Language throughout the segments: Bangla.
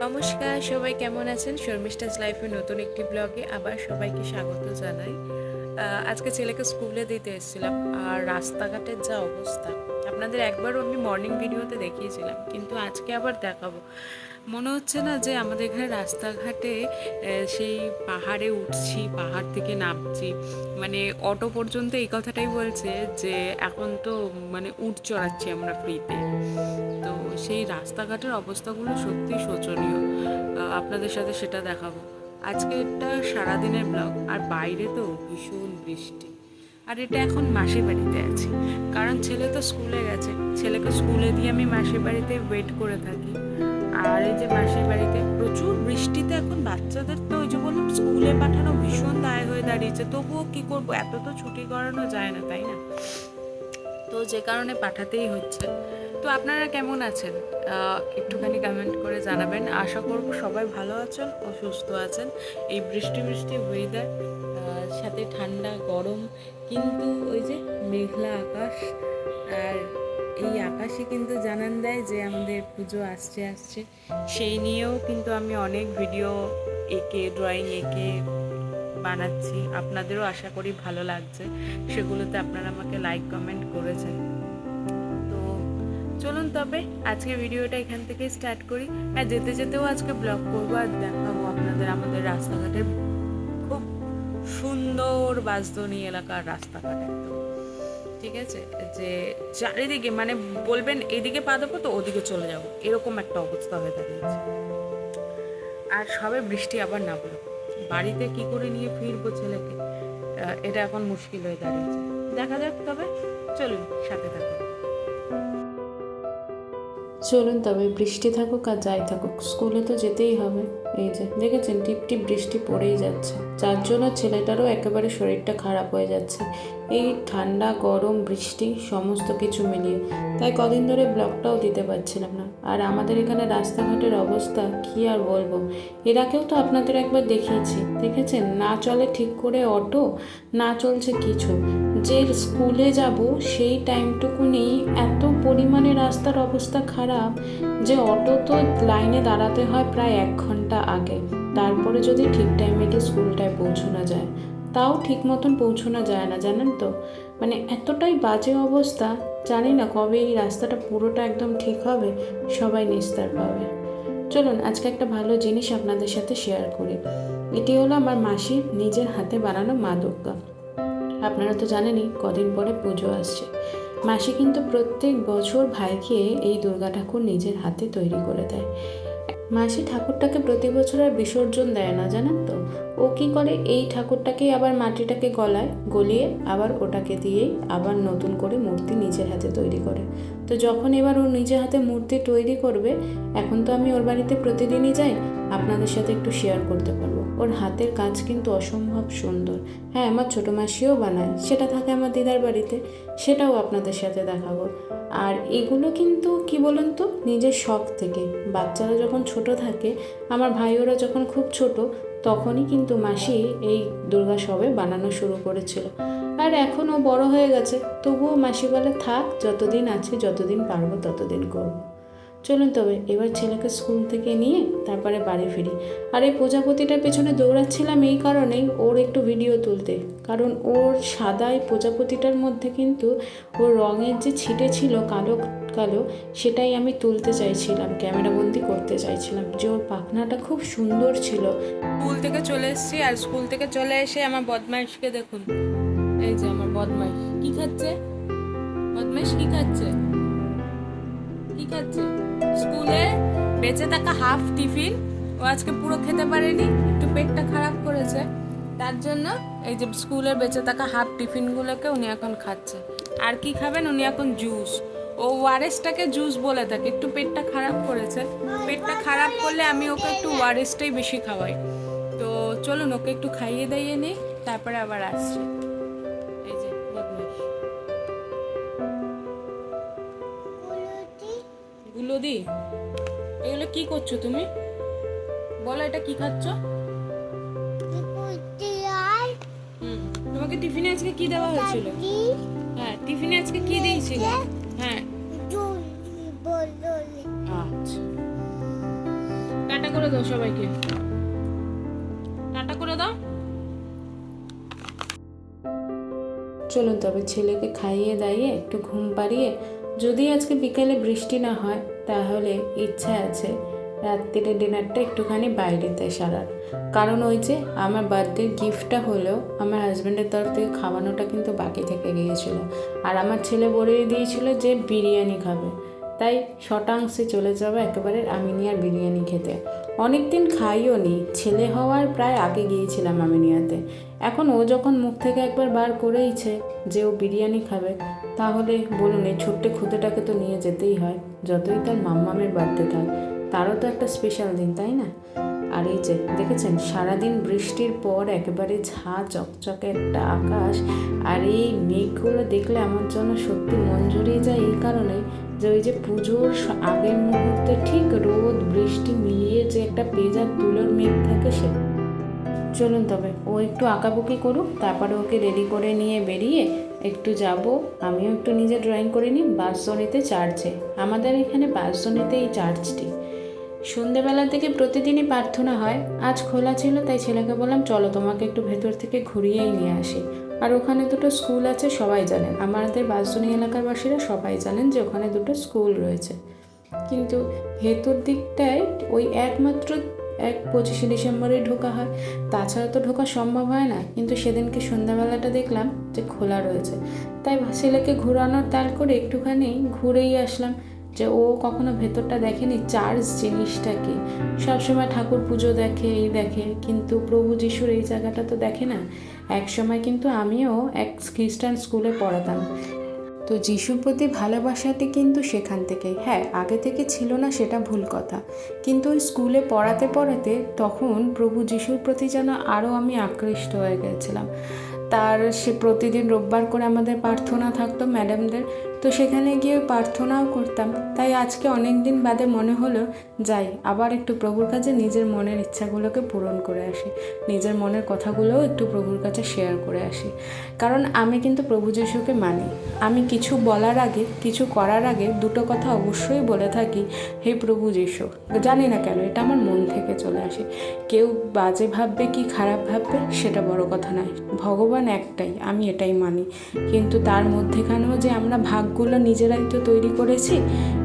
নমস্কার সবাই কেমন আছেন? শর্মিষ্ঠাস লাইফের নতুন একটি ব্লগে আবার সবাইকে স্বাগত জানাই। আজকে ছেলেকে স্কুলে দিতে এসেছিলাম। আর রাস্তাঘাটের যা অবস্থা, আপনাদের একবার আমি মর্নিং ভিডিওতে দেখিয়েছিলাম, কিন্তু আজকে আবার দেখাবো। মনে হচ্ছে না যে আমাদের এখানে রাস্তাঘাটে সেই পাহাড়ে উঠছি, পাহাড় থেকে নামছি। মানে অটো পর্যন্ত এই কথাটাই বলছে যে এখন তো মানে উঠ চড়াচ্ছি আমরা ফ্রিতে তো সেই রাস্তাঘাটের অবস্থাগুলো সত্যি শোচনীয়। আপনাদের সাথে সেটা দেখাবো। আজকে এটা সারাদিনের ব্লগ আর বাইরে তো ভীষণ বৃষ্টি। আর এটা এখন মাসির বাড়িতে আছি। কারণ ছেলে তো স্কুলে গেছে। ছেলেকে স্কুলে দিয়ে আমি মাসির বাড়িতে ওয়েট করে থাকি। আর এই যে মাসির বাড়িতে প্রচুর বৃষ্টিতে এখন বাচ্চাদের তো ওই যে বললাম, স্কুলে পাঠানো ভীষণ দায় হয়ে দাঁড়িয়েছে। তবুও কি করব? এত তো ছুটি করানো যায় না, তাই না? তো যে কারণে পাঠাতেই হচ্ছে। তো আপনারা কেমন আছেন? একটুখানি কমেন্ট করে জানাবেন। আশা করব সবাই ভালো আছেন ও সুস্থ আছেন। এই বৃষ্টি বৃষ্টি ওয়েদার সাথে ঠান্ডা, গরম, কিন্তু ওই যে মেঘলা আকাশ আর এই আকাশে কিন্তু জানান দেয় যে আমাদের পুজো আসছে আসছে। সেই নিয়েও কিন্তু আমি অনেক ভিডিও এঁকে ড্রয়িং এঁকে বানাচ্ছি। আপনাদেরও আশা করি ভালো লাগছে। সেগুলোতে আপনারা আমাকে লাইক কমেন্ট করেছেন। চলুন তবে আজকে ভিডিওটা এখান থেকে স্টার্ট করি। আর যেতে যেতেও আজকে ব্লগ করব আর দেখাবো আপনাদের আমাদের রাস্তাঘাটের খুব সুন্দর বাসদনি এলাকার রাস্তাঘাট একদম। ঠিক আছে? যে চারিদিকে মানে বলবেন এদিকে পা দেবো তো ওদিকে চলে যাব। এরকম একটা অবস্থা হয়ে দাঁড়িয়েছে। আর সবে বৃষ্টি আবার নামলো। বাড়িতে কি করে নিয়ে ফিরবো ছেলেকে? এটা এখন মুশকিল হয়ে দাঁড়িয়েছে। দেখা যাক তবে, চলুন সাথে থাকুন। চলুন, তবে বৃষ্টি থাকুক আর যাই থাকুক, স্কুলে তো যেতেই হবে। এই যে, দেখেছেন, টিপ টিপ বৃষ্টি পড়েই যাচ্ছে। যার জন্য ছেলেটারও একেবারে শরীরটা খারাপ হয়ে যাচ্ছে। এই ঠান্ডা, গরম, বৃষ্টি, সমস্ত কিছু মিলিয়ে। তাই কদিন ধরে ব্লগটাও দিতে পারছিলাম না। আর আমাদের এখানে রাস্তাঘাটের অবস্থা, কি আর বলব? এর আগেও তো আপনাদের একবার দেখিয়েছি। দেখেছেন, না চলে ঠিক করে অটো, না চলছে কিছু। যে স্কুলে যাব, সেই টাইমটুকুনি এত পরিমাণে রাস্তার অবস্থা খারাপ যে অটো তো লাইনে দাঁড়াতে হয় প্রায় এক ঘণ্টা আগে। তারপরে যদি ঠিক টাইমে গিয়ে স্কুলটায় পৌঁছানো যায়, তাও ঠিক মতন পৌঁছানো যায় না, জানেন তো? মানে এতটাই বাজে অবস্থা, জানি না কবে এই রাস্তাটা পুরোটা একদম ঠিক হবে, সবাই নিস্তার পাবে। চলুন, আজকে একটা ভালো জিনিস আপনাদের সাথে শেয়ার করি। এটি হলো আমার মাসির নিজের হাতে বানানো মা দুর্গা। আপনারা তো জানেনই কদিন পরে পুজো আসছে। মাসি কিন্তু প্রত্যেক বছর ভাইকে এই দুর্গা ঠাকুর নিজের হাতে তৈরি করে দেয়। মাসি ঠাকুরটাকে প্রতি বছর আর বিসর্জন দেয় না, জানেন তো? ও কি করে এই ঠাকুরটাকেই আবার মাটিটাকে গলায়, গলিয়ে আবার ওটাকে দিয়েই আবার নতুন করে মূর্তি নিজের হাতে তৈরি করে। তো যখন এবার ও নিজের হাতে মূর্তি তৈরি করবে, এখন তো আমি ওর বাড়িতে প্রতিদিনই যাই, আপনাদের সাথে একটু শেয়ার করতে পারব। ওর হাতের কাজ কিন্তু অসম্ভব সুন্দর। হ্যাঁ আমার ছোটো মাসিও বানায়, সেটা থাকে আমার দিদার বাড়িতে, সেটাও আপনাদের সাথে দেখাবো। আর এগুলো কিন্তু, কি বলুন তো, নিজের শখ থেকে। বাচ্চারা যখন ছোট থাকে, আমার ভাইওরা যখন খুব ছোট, তখনই কিন্তু মাসি এই দুর্গা সবে বানানো শুরু করেছিল। আর এখনও বড় হয়ে গেছে, তবুও মাসি বলে, থাক, যতদিন আছে, যতদিন পারব, ততদিন করব। চলুন তবে, এবার ছেলেকে স্কুল থেকে নিয়ে তারপরে বাড়ি ফিরি। আর এই প্রজাপতিটার পেছনে দৌড়াচ্ছিলাম এই কারণেই ওর একটু ভিডিও তুলতে। কারণ ওর সাদায় প্রজাপতিটার মধ্যে কিন্তু ওর রঙের যে ছিটে ছিল কালো কালো, সেটাই আমি তুলতে চাইছিলাম ক্যামেরাবন্দি করতে চাইছিলাম। যে ওর পাখনাটা খুব সুন্দর ছিল। স্কুল থেকে চলে এসেছি আর স্কুল থেকে চলে এসে আমার বদমাইশকে দেখুন। এই যে আমার বদমাইশ। কি খাচ্ছে? বদমাইশ কি খাচ্ছে? কি খাচ্ছে? স্কুলে বেঁচে থাকা হাফ টিফিন ও আজকে পুরো খেতে পারেনি, একটু পেটটা খারাপ করেছে। তার জন্য এই যে স্কুলের বেঁচে থাকা হাফ টিফিনগুলোকে উনি এখন খাচ্ছে। আর কি খাবেন? উনি এখন জুস ও ওয়ারেসটাকে জুস বলে থাকে, একটু পেটটা খারাপ করেছে। পেটটা খারাপ করলে আমি ওকে একটু ওয়ারেসটাই বেশি খাওয়াই। তো চলুন, ওকে একটু খাইয়ে দাইয়ে নিই, তারপরে আবার আসছি। গুলোদি এগুলো কি করছ তুমি? বলো এটা কি খাচ্ছ? তোমাকে টিফিনে আজকে কি দেওয়া হয়েছিল? হ্যাঁ টিফিনে আজকে কি দিয়েছিল? হ্যাঁ। আচ্ছা। টাটা করে দাও সবাইকে। টাটা করে দাও। চলুন তবে ছেলেকে খাইয়ে দাইয়ে একটু ঘুম পাড়িয়ে যদি আজকে বিকেলে বৃষ্টি না হয় তাহলে ইচ্ছা আছে রাত্রিরে ডিনারটা একটুখানি বাইরেতে সারার। কারণ ওই যে আমার বার্থডের গিফটটা হলেও আমার হাজব্যান্ডের তরফ থেকে খাওয়ানোটা কিন্তু বাকি থেকে গিয়েছিল। আর আমার ছেলে বলেই দিয়েছিল যে বিরিয়ানি খাবে। তাই শতাংশে চলে যাবে একেবারে আমিনিয়ার বিরিয়ানি খেতে। অনেক দিন খাইও নি ছেলে হওয়ার প্রায় আগে গিয়েছিলাম আমিনিয়াতে। এখন ও যখন মুখ থেকে একবার বার করেইছে যে ও বিরিয়ানি খাবে, তাহলে বলুন এই ছোট্ট খুদেটাকে তো নিয়ে যেতেই হয়, যতই তার মাম্মামের বার্থডে থাক। তারও তো একটা স্পেশাল দিন, তাই না? আর এই যে, দেখেছেন, সারাদিন বৃষ্টির পর একেবারে ঝা চকচকে একটা আকাশ, আর এই মেঘগুলো দেখলে আমার জন্য সত্যি মন জুড়িয়ে যায় এই কারণে যে ওই যে পুজোর আগের মুহূর্তে ঠিক রোদ, বৃষ্টি মিলিয়ে যে একটা পেঁজা তুলোর মেঘ থাকে সে চলুন তবে, ও একটু আঁকাবুকি করুক, তারপরে ওকে রেডি করে নিয়ে বেরিয়ে একটু যাব। আমিও একটু নিজে ড্রয়িং করে নিই বাসজনিতে চার্চে আমাদের এখানে বাসজনিতে এই চার্চটি সন্ধেবেলা থেকে প্রতিদিনই প্রার্থনা হয়। আজ খোলা ছিল, তাই ছেলেকে বললাম, চলো, তোমাকে একটু ভেতর থেকে ঘুরিয়েই নিয়ে আসি। আর ওখানে দুটো স্কুল আছে, সবাই জানেন। আমাদের বাসজনী এলাকার বাসীরা সবাই জানেন যে ওখানে দুটো স্কুল রয়েছে। কিন্তু ভেতর দিকটায় ওই একমাত্র এক পঁচিশে ডিসেম্বরে ঢোকা হয়। তাছাড়া তো ঢোকা সম্ভব হয় না, কিন্তু সেদিনকে সন্ধ্যাবেলাটা দেখলাম যে খোলা রয়েছে। তাই ছেলেকে ঘোরানোর তাল করে একটুখানি ঘুরেই আসলাম যে ও কখনো ভেতরটা দেখেনি চার্চ জিনিসটা কি? সবসময় ঠাকুর পুজো দেখে, এই দেখে, কিন্তু প্রভু যিশুর এই জায়গাটা তো দেখে না। এক সময় কিন্তু আমিও এক খ্রিস্টান স্কুলে পড়াতাম। তো যিশুর প্রতি ভালোবাসাটি কিন্তু সেখান থেকেই হ্যাঁ আগে থেকে ছিল না সেটা ভুল কথা। কিন্তু ওই স্কুলে পড়াতে পড়াতে তখন প্রভু যিশুর প্রতি যেন আরও আমি আকৃষ্ট হয়ে গেছিলাম। তার সে প্রতিদিন রোববার করে আমাদের প্রার্থনা থাকতো ম্যাডামদের। তো সেখানে গিয়ে প্রার্থনাও করতাম। তাই আজকে অনেক দিন বাদে মনে হলো, যাই, আবার একটু প্রভুর কাছে নিজের মনের ইচ্ছাগুলোকে পূরণ করে আসি। নিজের মনের কথাগুলোও একটু প্রভুর কাছে শেয়ার করে আসি। কারণ আমি কিন্তু প্রভু যিশুকে মানি। আমি কিছু বলার আগে, কিছু করার আগে দুটো কথা অবশ্যই বলে থাকি, হে প্রভু যিশু, জানি না কেন এটা আমার মন থেকে চলে আসে। কেউ বাজে ভাববে কি খারাপ ভাববে, সেটা বড় কথা নয়। ভগবান একটাই, আমি এটাই মানি। কিন্তু তার মধ্যেখানেও যে আমরা ভাগগুলো নিজেরাই তো তৈরি করেছি,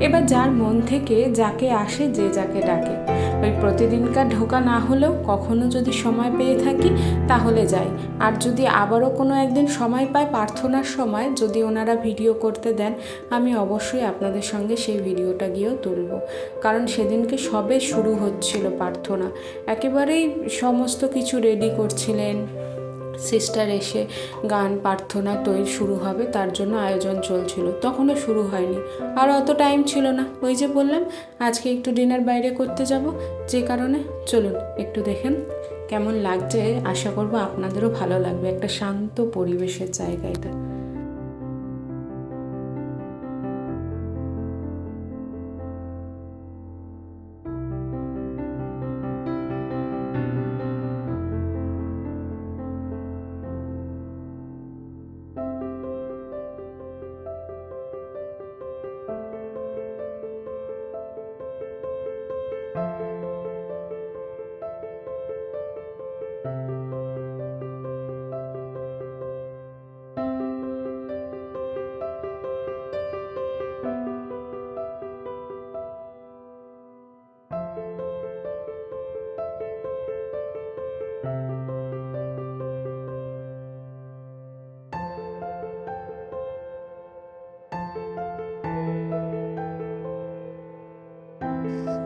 এবার যার মন থেকে যাকে আসে যে যাকে ডাকে। ওই প্রতিদিনকার ঢোকা না হলেও কখনো যদি সময় পেয়ে থাকি, তাহলে যাই। আর যদি আবারও কোনো একদিন সময় পাই প্রার্থনার সময়, যদি ওনারা ভিডিও করতে দেন, আমি অবশ্যই আপনাদের সঙ্গে সেই ভিডিওটা গিয়েও তুলব। কারণ সেদিনকে সবে শুরু হচ্ছিল প্রার্থনা। একেবারেই সমস্ত কিছু রেডি করছিলেন। সিস্টার এসে গান, প্রার্থনা তৈরি শুরু হবে, তার জন্য আয়োজন চলছিল। তখনও শুরু হয়নি। আর অত টাইম ছিল না। ওই যে বললাম, আজকে একটু ডিনার বাইরে করতে যাব। যে কারণে, চলুন একটু দেখেন কেমন লাগছে। আশা করব আপনাদেরও ভালো লাগবে। একটা শান্ত পরিবেশের জায়গা এটা।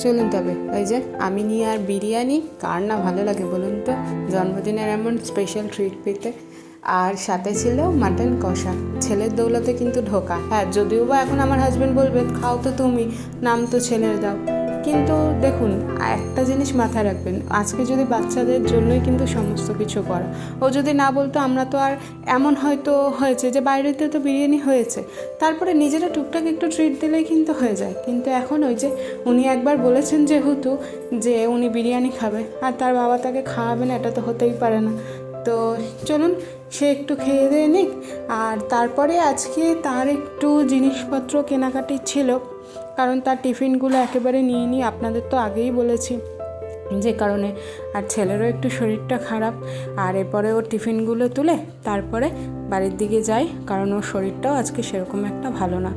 চলুন তবে ওই যে আমি নিয়ে আর বিরিয়ানি, কার না ভালো লাগে বলুন তো? জন্মদিনের এমন স্পেশাল ট্রিট পেতে। আর সাথে ছিল মাটন কষা। ছেলের দৌলতে কিন্তু ঢোকা। হ্যাঁ যদিও বা এখন আমার হাজব্যান্ড বলবে খাও তো তুমি, নাম তো ছেলের দাও। কিন্তু দেখুন, একটা জিনিস মাথায় রাখবেন, আজকে যদি বাচ্চাদের জন্যই কিন্তু সমস্ত কিছু করা। ও যদি না বলতো, আমরা তো আর এমন হয়তো হয়েছে যে বাইরেতে তো বিরিয়ানি হয়েছে, তারপরে নিজেরা টুকটাক একটু ট্রিট দিলেই কিন্তু হয়ে যায়। কিন্তু এখন ওই যে উনি একবার বলেছেন যেহেতু, যে উনি বিরিয়ানি খাবে, আর তার বাবা তাকে খাওয়াবে না, এটা তো হতেই পারে না। তো চলুন, সে একটু খেয়ে দিয়ে নিক, আর তারপরে আজকে তার একটু জিনিসপত্র কেনাকাটি ছিল। কারণ তার টিফিনগুলো একেবারে নিয়ে নিই আপনাদের তো আগেই বলেছি যে কারণে আর ছেলেরও একটু শরীরটা খারাপ। আর এরপরে ওর টিফিনগুলো তুলে তারপরে বাড়ির দিকে যাই, কারণ ওর শরীরটাও আজকে সেরকম একটা ভালো না।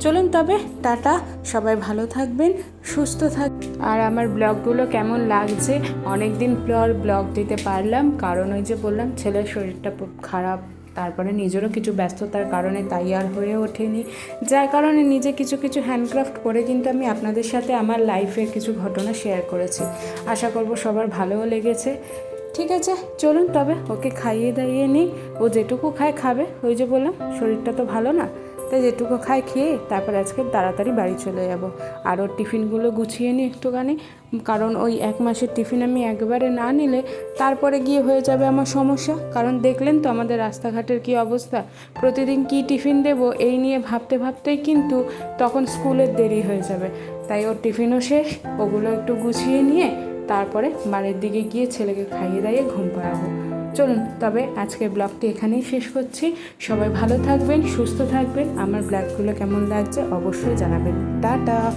চলুন তবে, টাটা, সবাই ভালো থাকবেন, সুস্থ থাক আর আমার ব্লগগুলো কেমন লাগছে? অনেক দিন পর ব্লগ দিতে পারলাম, কারণ ওই যে বললাম, ছেলের শরীরটা খুব খারাপ। তারপরে নিজেরও কিছু ব্যস্ততার কারণে তাই আর হয়ে ওঠেনি। যার কারণে নিজে কিছু কিছু হ্যান্ডক্রাফ্ট করে কিন্তু আমি আপনাদের সাথে আমার লাইফের কিছু ঘটনা শেয়ার করেছি। আশা করব সবার ভালোও লেগেছে। ঠিক আছে, চলুন তবে ওকে খাইয়ে দাইয়ে নিই। ও যেটুকু খায় খাবে। ওই যে বললাম, শরীরটা তো ভালো না। তাই যেটুকু খাই খেয়ে তারপর আজকে তাড়াতাড়ি বাড়ি চলে যাব। আর ওর টিফিনগুলো গুছিয়ে নিই একটুখানি, কারণ ওই এক মাসের টিফিন আমি একবারে না নিলে তারপরে গিয়ে হয়ে যাবে আমার সমস্যা। কারণ দেখলেন তো আমাদের রাস্তাঘাটের কি অবস্থা। প্রতিদিন কি টিফিন দেব এই নিয়ে ভাবতে ভাবতেই কিন্তু তখন স্কুলের দেরি হয়ে যাবে। তাই ওর টিফিনও শেষ, ওগুলো একটু গুছিয়ে নিয়ে তারপরে বাড়ির দিকে গিয়ে ছেলেকে খাইয়ে দাইয়ে ঘুম পাড়াবো। চলুন, তবে আজকের ব্লগটি এখানেই শেষ করছি। সবাই ভালো থাকবেন, সুস্থ থাকবেন। আমার ব্লগগুলো কেমন লাগছে অবশ্যই জানাবেন। টাটা!